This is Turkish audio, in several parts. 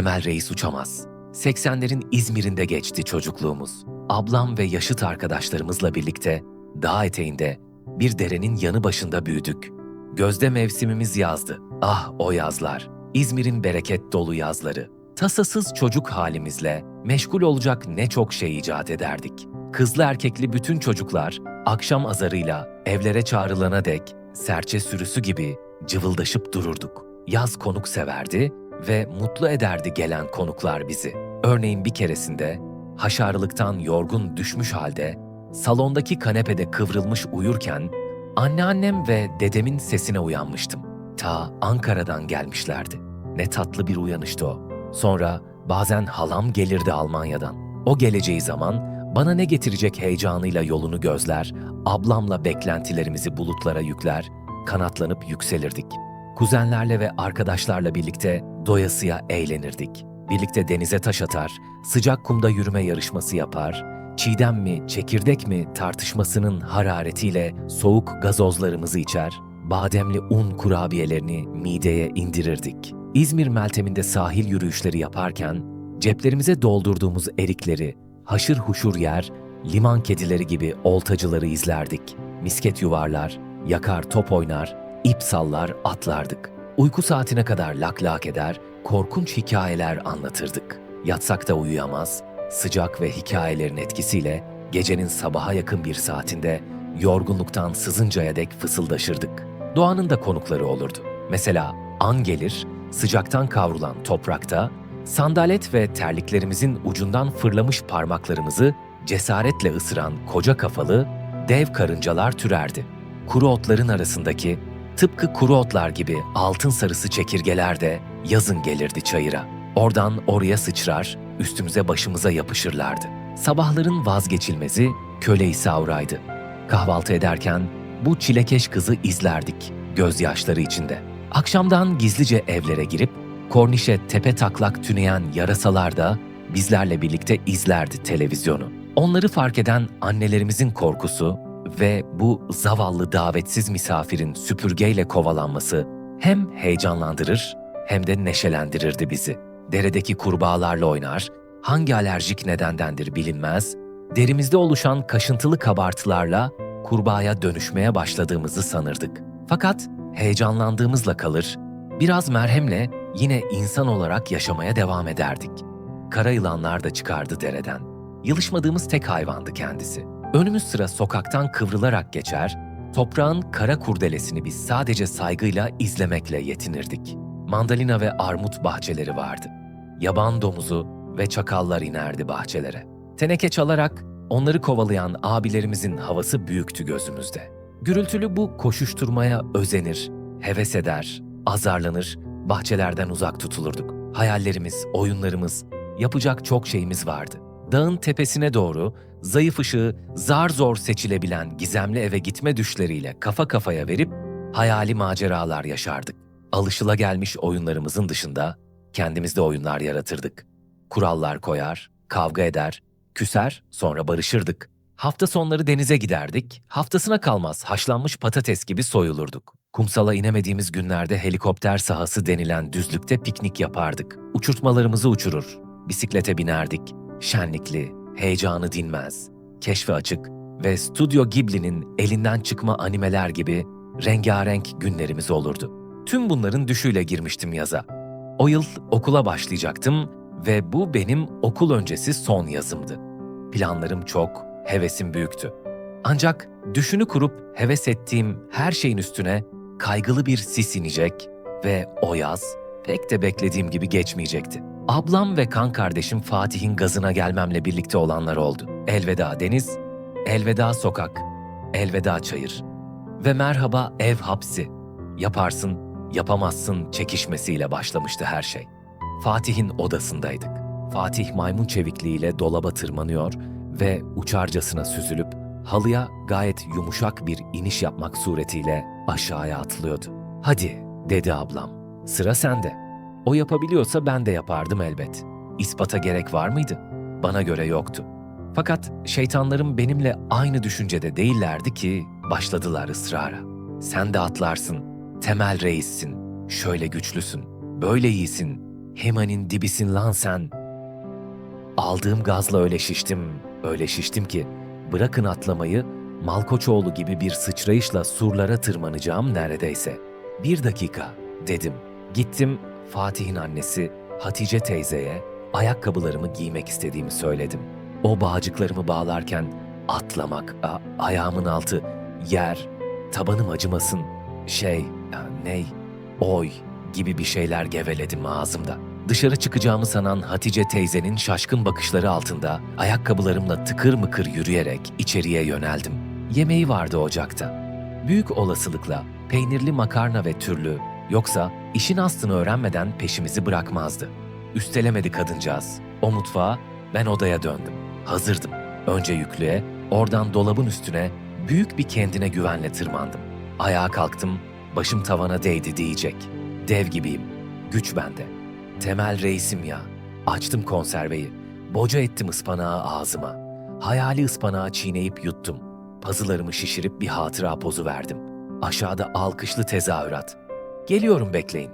Temel Reis uçamaz. 80'lerin İzmir'inde geçti çocukluğumuz. Ablam ve yaşıt arkadaşlarımızla birlikte dağ eteğinde bir derenin yanı başında büyüdük. Gözde mevsimimiz yazdı. Ah o yazlar. İzmir'in bereket dolu yazları. Tasasız çocuk halimizle meşgul olacak ne çok şey icat ederdik. Kızlı erkekli bütün çocuklar akşam azarıyla evlere çağrılana dek serçe sürüsü gibi cıvıldaşıp dururduk. Yaz konuk severdi ve mutlu ederdi gelen konuklar bizi. Örneğin bir keresinde haşarılıktan yorgun düşmüş halde salondaki kanepede kıvrılmış uyurken anneannem ve dedemin sesine uyanmıştım. Ta Ankara'dan gelmişlerdi. Ne tatlı bir uyanıştı o. Sonra bazen halam gelirdi Almanya'dan. O geleceği zaman bana ne getirecek heyecanıyla yolunu gözler, ablamla beklentilerimizi bulutlara yükler, kanatlanıp yükselirdik. Kuzenlerle ve arkadaşlarla birlikte doyasıya eğlenirdik. Birlikte denize taş atar, sıcak kumda yürüme yarışması yapar, çiğdem mi, çekirdek mi tartışmasının hararetiyle soğuk gazozlarımızı içer, bademli un kurabiyelerini mideye indirirdik. İzmir Meltem'inde sahil yürüyüşleri yaparken ceplerimize doldurduğumuz erikleri haşır huşur yer, liman kedileri gibi oltacıları izlerdik. Misket yuvarlar, yakar top oynar, ip sallar atlardık. Uyku saatine kadar lak lak eder, korkunç hikayeler anlatırdık. Yatsak da uyuyamaz, sıcak ve hikayelerin etkisiyle gecenin sabaha yakın bir saatinde yorgunluktan sızıncaya dek fısıldaşırdık. Doğanın da konukları olurdu. Mesela an gelir, sıcaktan kavrulan toprakta sandalet ve terliklerimizin ucundan fırlamış parmaklarımızı cesaretle ısıran koca kafalı dev karıncalar türerdi. Kuru otların arasındaki tıpkı kuru otlar gibi altın sarısı çekirgeler de yazın gelirdi çayıra. Oradan oraya sıçrar, üstümüze başımıza yapışırlardı. Sabahların vazgeçilmezi köle İsaura'ydı. Kahvaltı ederken bu çilekeş kızı izlerdik gözyaşları içinde. Akşamdan gizlice evlere girip kornişe tepe taklak tüneyen yarasalar da bizlerle birlikte izlerdi televizyonu. Onları fark eden annelerimizin korkusu ve bu zavallı davetsiz misafirin süpürgeyle kovalanması hem heyecanlandırır hem de neşelendirirdi bizi. Deredeki kurbağalarla oynar, hangi alerjik nedendendir bilinmez, derimizde oluşan kaşıntılı kabartılarla kurbağaya dönüşmeye başladığımızı sanırdık. Fakat heyecanlandığımızla kalır, biraz merhemle yine insan olarak yaşamaya devam ederdik. Kara yılanlar da çıkardı dereden. Yılışmadığımız tek hayvandı kendisi. Önümüz sıra sokaktan kıvrılarak geçer, toprağın kara kurdelesini biz sadece saygıyla izlemekle yetinirdik. Mandalina ve armut bahçeleri vardı. Yaban domuzu ve çakallar inerdi bahçelere. Teneke çalarak onları kovalayan abilerimizin havası büyüktü gözümüzde. Gürültülü bu koşuşturmaya özenir, heves eder, azarlanır, bahçelerden uzak tutulurduk. Hayallerimiz, oyunlarımız, yapacak çok şeyimiz vardı. Dağın tepesine doğru zayıf ışığı zar zor seçilebilen gizemli eve gitme düşleriyle kafa kafaya verip hayali maceralar yaşardık. Alışılagelmiş oyunlarımızın dışında kendimizde oyunlar yaratırdık. Kurallar koyar, kavga eder, küser, sonra barışırdık. Hafta sonları denize giderdik, haftasına kalmaz haşlanmış patates gibi soyulurduk. Kumsala inemediğimiz günlerde helikopter sahası denilen düzlükte piknik yapardık. Uçurtmalarımızı uçurur, bisiklete binerdik. Şenlikli, heyecanı dinmez, keşfe açık ve Stüdyo Ghibli'nin elinden çıkma animeler gibi rengarenk günlerimiz olurdu. Tüm bunların düşüyle girmiştim yaza. O yıl okula başlayacaktım ve bu benim okul öncesi son yazımdı. Planlarım çok, hevesim büyüktü. Ancak düşünü kurup heves ettiğim her şeyin üstüne kaygılı bir sis inecek ve o yaz pek de beklediğim gibi geçmeyecekti. Ablam ve kan kardeşim Fatih'in gazına gelmemle birlikte olanlar oldu. Elveda deniz, elveda sokak, elveda çayır ve merhaba ev hapsi. Yaparsın, yapamazsın çekişmesiyle başlamıştı her şey. Fatih'in odasındaydık. Fatih maymun çevikliğiyle dolaba tırmanıyor ve uçarcasına süzülüp halıya gayet yumuşak bir iniş yapmak suretiyle aşağıya atlıyordu. Hadi dedi ablam. Sıra sende. O yapabiliyorsa ben de yapardım elbet. İspata gerek var mıydı? Bana göre yoktu. Fakat şeytanlarım benimle aynı düşüncede değillerdi ki başladılar ısrara. Sen de atlarsın, temel reissin, şöyle güçlüsün, böyle iyisin, Heman'in dibisin lan sen. Aldığım gazla öyle şiştim, öyle şiştim ki bırakın atlamayı Malkoçoğlu gibi bir sıçrayışla surlara tırmanacağım neredeyse. Bir dakika dedim. Gittim Fatih'in annesi Hatice teyzeye ayakkabılarımı giymek istediğimi söyledim. O bağcıklarımı bağlarken atlamak, a- ayağımın altı, yer, tabanım acımasın, şey, ney, oy gibi bir şeyler geveledim ağzımda. Dışarı çıkacağımı sanan Hatice teyzenin şaşkın bakışları altında ayakkabılarımla tıkır mıkır yürüyerek içeriye yöneldim. Yemeği vardı ocakta. Büyük olasılıkla peynirli makarna ve türlü, yoksa işin aslını öğrenmeden peşimizi bırakmazdı. Üstelemedi kadıncağız. O mutfağa, ben odaya döndüm. Hazırdım. Önce yüklüğe, oradan dolabın üstüne büyük bir kendine güvenle tırmandım. Ayağa kalktım, başım tavana değdi diyecek. Dev gibiyim, güç bende. Temel reisim ya. Açtım konserveyi. Boca ettim ıspanağı ağzıma. Hayali ıspanağı çiğneyip yuttum. Pazılarımı şişirip bir hatıra pozu verdim. Aşağıda alkışlı tezahürat. Geliyorum bekleyin.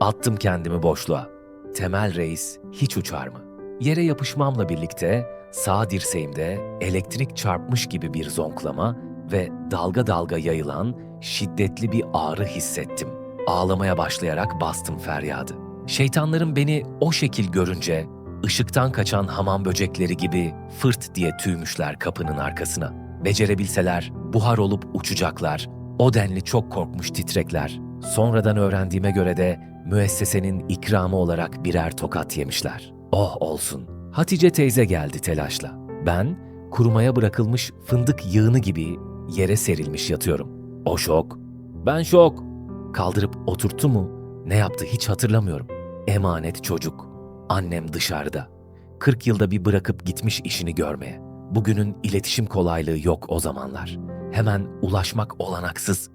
Attım kendimi boşluğa. Temel reis hiç uçar mı? Yere yapışmamla birlikte sağ dirseğimde elektrik çarpmış gibi bir zonklama ve dalga dalga yayılan şiddetli bir ağrı hissettim. Ağlamaya başlayarak bastım feryadı. Şeytanların beni o şekil görünce ışıktan kaçan hamam böcekleri gibi fırt diye tüymüşler kapının arkasına. Becerebilseler buhar olup uçacaklar. O denli çok korkmuş titrekler. Sonradan öğrendiğime göre de müessesenin ikramı olarak birer tokat yemişler. Oh olsun. Hatice teyze geldi telaşla. Ben kurumaya bırakılmış fındık yığını gibi yere serilmiş yatıyorum. O şok. Ben şok. Kaldırıp oturttu mu ne yaptı hiç hatırlamıyorum. Emanet çocuk. Annem dışarıda. 40 yılda bir bırakıp gitmiş işini görmeye. Bugünün iletişim kolaylığı yok o zamanlar. Hemen ulaşmak olanaksız.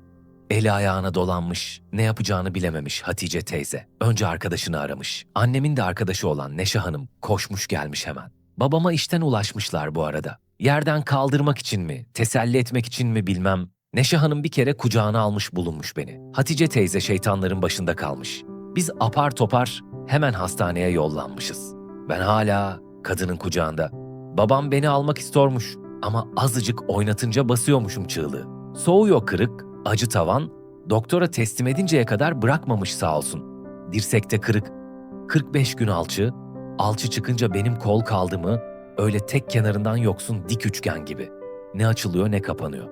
Eli ayağına dolanmış, ne yapacağını bilememiş Hatice teyze. Önce arkadaşını aramış. Annemin de arkadaşı olan Neşe Hanım koşmuş gelmiş hemen. Babama işten ulaşmışlar bu arada. Yerden kaldırmak için mi, teselli etmek için mi bilmem. Neşe Hanım bir kere kucağına almış bulunmuş beni. Hatice teyze şeytanların başında kalmış. Biz apar topar hemen hastaneye yollanmışız. Ben hala kadının kucağında. Babam beni almak istormuş ama azıcık oynatınca basıyormuşum çığlığı. Soğuyor kırık, acı tavan, doktora teslim edinceye kadar bırakmamış sağ olsun. Dirsekte kırık, 45 gün alçı, alçı çıkınca benim kol kaldı mı öyle tek kenarından yoksun dik üçgen gibi. Ne açılıyor ne kapanıyor.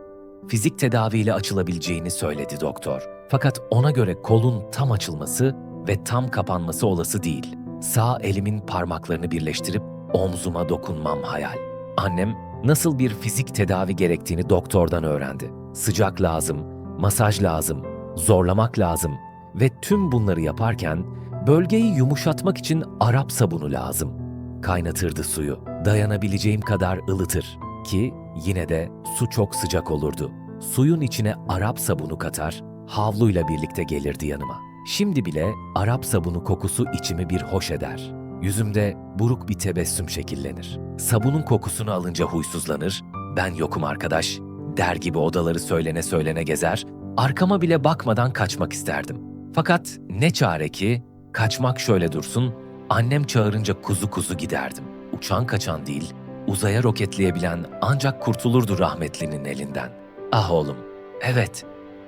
Fizik tedaviyle açılabileceğini söyledi doktor. Fakat ona göre kolun tam açılması ve tam kapanması olası değil. Sağ elimin parmaklarını birleştirip omzuma dokunmam hayal. Annem nasıl bir fizik tedavi gerektiğini doktordan öğrendi. Sıcak lazım, masaj lazım, zorlamak lazım ve tüm bunları yaparken bölgeyi yumuşatmak için Arap sabunu lazım. Kaynatırdı suyu, dayanabileceğim kadar ılıtır ki yine de su çok sıcak olurdu. Suyun içine Arap sabunu katar, havluyla birlikte gelirdi yanıma. Şimdi bile Arap sabunu kokusu içimi bir hoş eder. Yüzümde buruk bir tebessüm şekillenir. Sabunun kokusunu alınca huysuzlanır, ben yokum arkadaş, der gibi odaları söylene söylene gezer, arkama bile bakmadan kaçmak isterdim. Fakat ne çare ki, kaçmak şöyle dursun, annem çağırınca kuzu kuzu giderdim. Uçan kaçan değil, uzaya roketleyebilen ancak kurtulurdu rahmetlinin elinden. Ah oğlum, evet,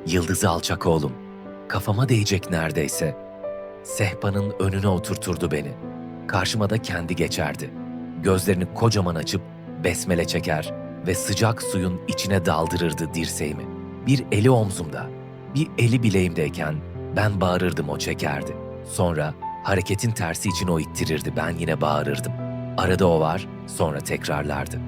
yıldızı alçak oğlum, kafama değecek neredeyse. Sehpanın önüne oturturdu beni. Karşıma da kendi geçerdi. Gözlerini kocaman açıp besmele çeker ve sıcak suyun içine daldırırdı dirseğimi. Bir eli omzumda, bir eli bileğimdeyken ben bağırırdım o çekerdi. Sonra hareketin tersi için o ittirirdi ben yine bağırırdım. Arada o var, sonra tekrarlardı.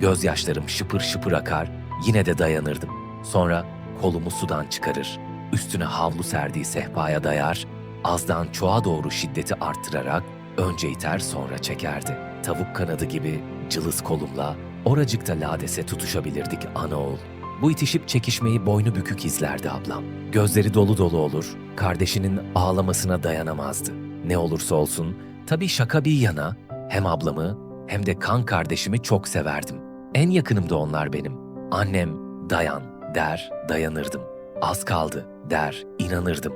Gözyaşlarım şıpır şıpır akar, yine de dayanırdım. Sonra kolumu sudan çıkarır, üstüne havlu serdiği sehpaya dayar, azdan çoğa doğru şiddeti arttırarak önce iter sonra çekerdi. Tavuk kanadı gibi cılız kolumla oracıkta ladese tutuşabilirdik ana oğul. Bu itişip çekişmeyi boynu bükük izlerdi ablam. Gözleri dolu dolu olur, kardeşinin ağlamasına dayanamazdı. Ne olursa olsun, tabii şaka bir yana, hem ablamı hem de kan kardeşimi çok severdim. En yakınımda onlar benim. Annem dayan der, dayanırdım. Az kaldı der, inanırdım.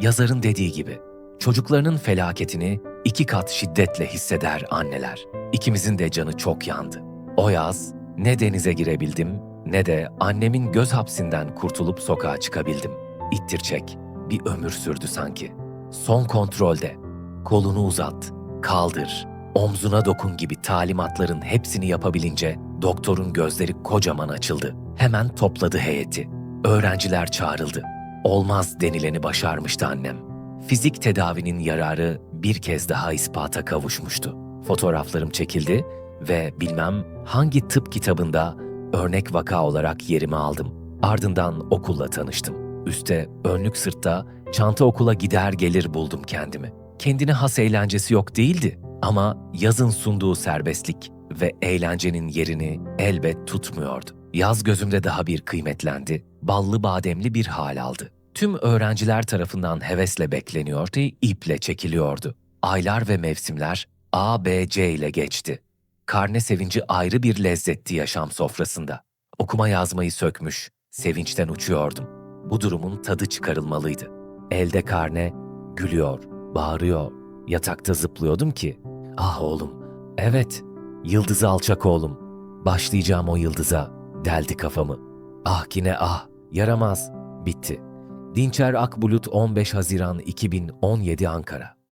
Yazarın dediği gibi, çocuklarının felaketini iki kat şiddetle hisseder anneler. İkimizin de canı çok yandı. O yaz ne denize girebildim ne de annemin göz hapsinden kurtulup sokağa çıkabildim. İttir çek, bir ömür sürdü sanki. Son kontrolde, kolunu uzat, kaldır, omzuna dokun gibi talimatların hepsini yapabilince doktorun gözleri kocaman açıldı. Hemen topladı heyeti. Öğrenciler çağrıldı. Olmaz denileni başarmıştı annem. Fizik tedavinin yararı bir kez daha ispata kavuşmuştu. Fotoğraflarım çekildi ve bilmem hangi tıp kitabında örnek vaka olarak yerimi aldım. Ardından okulla tanıştım. Üste önlük sırtta çanta okula gider gelir buldum kendimi. Kendine has eğlencesi yok değildi ama yazın sunduğu serbestlik ve eğlencenin yerini elbet tutmuyordu. Yaz gözümde daha bir kıymetlendi, ballı bademli bir hal aldı. Tüm öğrenciler tarafından hevesle bekleniyordu, iple çekiliyordu. Aylar ve mevsimler A, B, C ile geçti. Karne sevinci ayrı bir lezzetti yaşam sofrasında. Okuma yazmayı sökmüş, sevinçten uçuyordum. Bu durumun tadı çıkarılmalıydı. Elde karne, gülüyor, bağırıyor. Yatakta zıplıyordum ki, ah oğlum, evet, yıldızı alçak oğlum. Başlayacağım o yıldıza, deldi kafamı. Ah ki ah, yaramaz, bitti. Dinçer Akbulut 15 Haziran 2017 Ankara